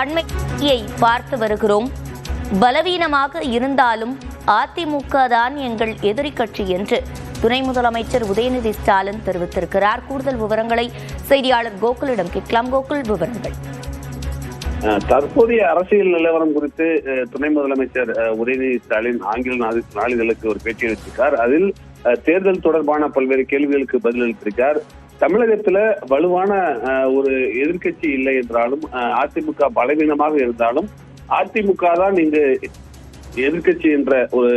அண்மையை பார்த்து வருகிறோம். பலவீனமாக இருந்தாலும் அதிமுக தான் எங்கள் எதிரி கட்சி என்று துணை முதலமைச்சர் உதயநிதி ஸ்டாலின் தெரிவித்திருக்கிறார். கூடுதல் விவரங்களை செய்தியாளர் கோகுலிடம் கேட்கலாம். கோகுல் விவரங்கள். தற்போதைய அரசியல் நிலவரம் குறித்து துணை முதலமைச்சர் உதயநிதி ஸ்டாலின் ஆங்கில நாளிதழுக்கு ஒரு பேட்டி அளித்திருக்கார் அதில் தேர்தல் தொடர்பான பல்வேறு கேள்விகளுக்கு பதிலளித்திருக்கார். தமிழகத்துல வலுவான ஒரு எதிர்க்கட்சி இல்லை என்றாலும் அதிமுக பலவீனமாக இருந்தாலும் அதிமுக தான் இங்கு எதிர்க்கட்சி என்ற ஒரு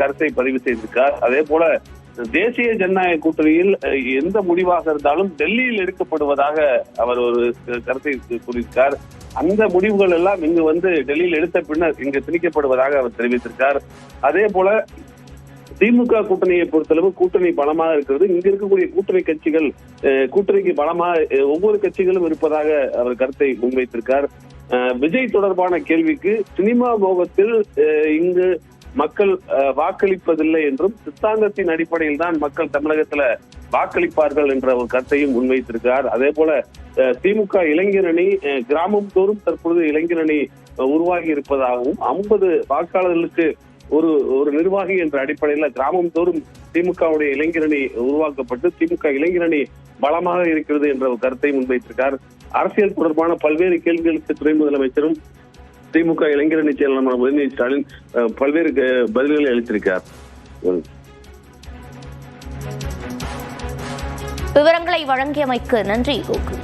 கருத்தை பதிவு செய்திருக்கார். அதே போல தேசிய ஜனநாயக கூட்டணியில் எந்த முடிவாக இருந்தாலும் டெல்லியில் எடுக்கப்படுவதாக அவர் ஒரு கருத்தை கூறியிருக்கார். அந்த முடிவுகள் எல்லாம் இங்கு வந்து டெல்லியில் எடுத்த பின்னர் இங்கு திணிக்கப்படுவதாக அவர் தெரிவித்திருக்கார். அதே போல திமுக கூட்டணியை பொறுத்தளவு கூட்டணி பலமாக இருக்கிறது. இங்க இருக்கக்கூடிய கூட்டணி கட்சிகள் அஹ், கூட்டணிக்கு பலமாக ஒவ்வொரு கட்சிகளும் இருப்பதாக அவர் கருத்தை முன்வைத்திருக்கார். அஹ், விஜய் தொடர்பான கேள்விக்கு சினிமா மோகத்தில் அஹ், இங்கு மக்கள் அஹ், வாக்களிப்பதில்லை என்றும் சித்தாந்தத்தின் அடிப்படையில் தான் மக்கள் தமிழகத்துல வாக்களிப்பார்கள் என்ற ஒரு கருத்தையும் முன்வைத்திருக்கிறார் அதே போல அஹ், திமுக இளைஞரணி அஹ், கிராமம் தோறும் தற்பொழுது இளைஞரணி உருவாகி இருப்பதாகவும் ஐம்பது வாக்காளர்களுக்கு ஒரு ஒரு நிர்வாகி என்ற அடிப்படையில கிராமம் தோறும் திமுகவுடைய இளைஞரணி உருவாக்கப்பட்டு திமுக இளைஞரணி பலமாக இருக்கிறது என்ற ஒரு கருத்தை முன்வைத்திருக்கார். அரசியல் தொடர்பான பல்வேறு கேள்விகளுக்கு துணை முதலமைச்சரும் திமுக இளைஞரணி செயலாளர் உதயநிதி ஸ்டாலின் பல்வேறு பதில்களை அளித்திருக்கார் விவரங்களை வழங்கியமைக்கு நன்றி கோகுல்.